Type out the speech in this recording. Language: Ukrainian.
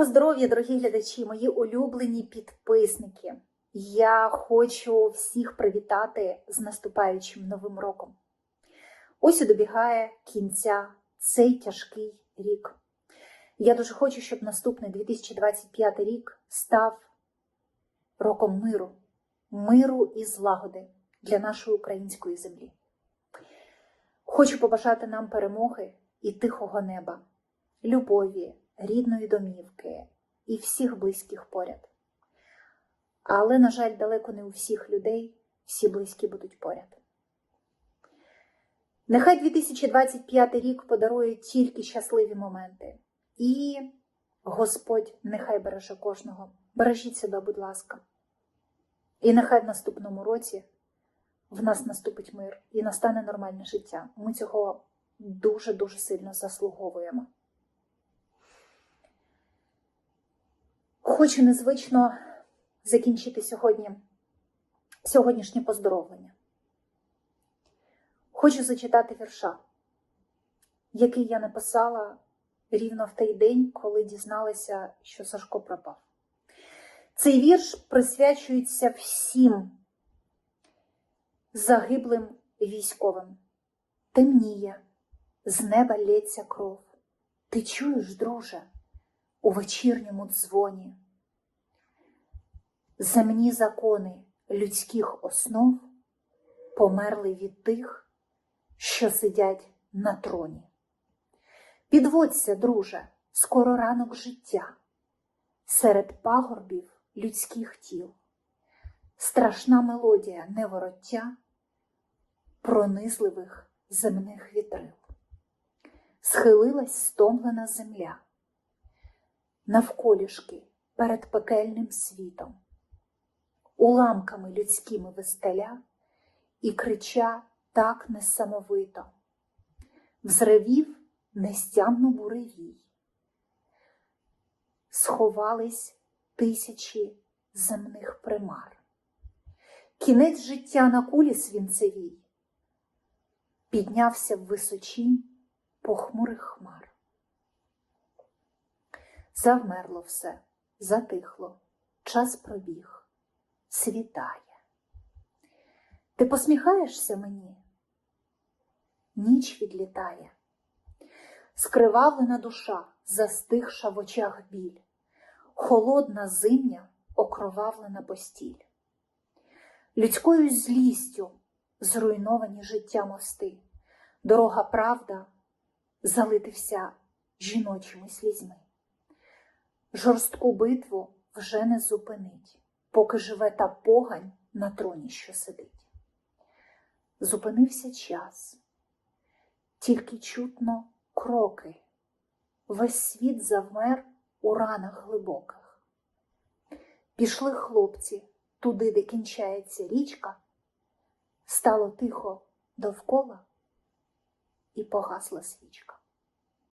Доброго здоров'я, дорогі глядачі, мої улюблені підписники. Я хочу всіх привітати з наступаючим новим роком. Ось і добігає кінця цей тяжкий рік. Я дуже хочу, щоб наступний 2025 рік став роком миру, миру і злагоди для нашої української землі. Хочу побажати нам перемоги і тихого неба, любові, рідної домівки і всіх близьких поряд. Але, на жаль, далеко не у всіх людей всі близькі будуть поряд. Нехай 2025 рік подарує тільки щасливі моменти. І Господь нехай береже кожного. Бережіть себе, будь ласка. І нехай в наступному році в нас наступить мир і настане нормальне життя. Ми цього дуже-дуже сильно заслуговуємо. Хочу незвично закінчити сьогодні сьогоднішнє поздоровлення. Хочу зачитати вірша, який я написала рівно в той день, коли дізналася, що Сашко пропав. Цей вірш присвячується всім загиблим військовим. Темніє, з неба лється кров. Ти чуєш, друже, у вечірньому дзвоні. Земні закони людських основ померли від тих, що сидять на троні. Підводься, друже, скоро ранок життя, серед пагорбів людських тіл, страшна мелодія невороття пронизливих земних вітрил. Схилилась стомлена земля, навколішки перед пекельним світом, уламками людськими вистеля і крича так несамовито, взревів нестямно буревій. Сховались тисячі земних примар. Кінець життя на кулі свінцевій піднявся в височінь похмурих хмар. Завмерло все, затихло, час пробіг, світає. Ти посміхаєшся мені? Ніч відлітає, скривавлена душа, застигша в очах біль, холодна зимня, окровавлена постіль. Людською злістю зруйновані життя мости, дорога правда залитився жіночими слізьми. Жорстку битву вже не зупинить, поки живе та погань на троні, що сидить. Зупинився час, тільки чутно кроки, весь світ завмер у ранах глибоких. Пішли хлопці туди, де кінчається річка, стало тихо довкола і погасла свічка.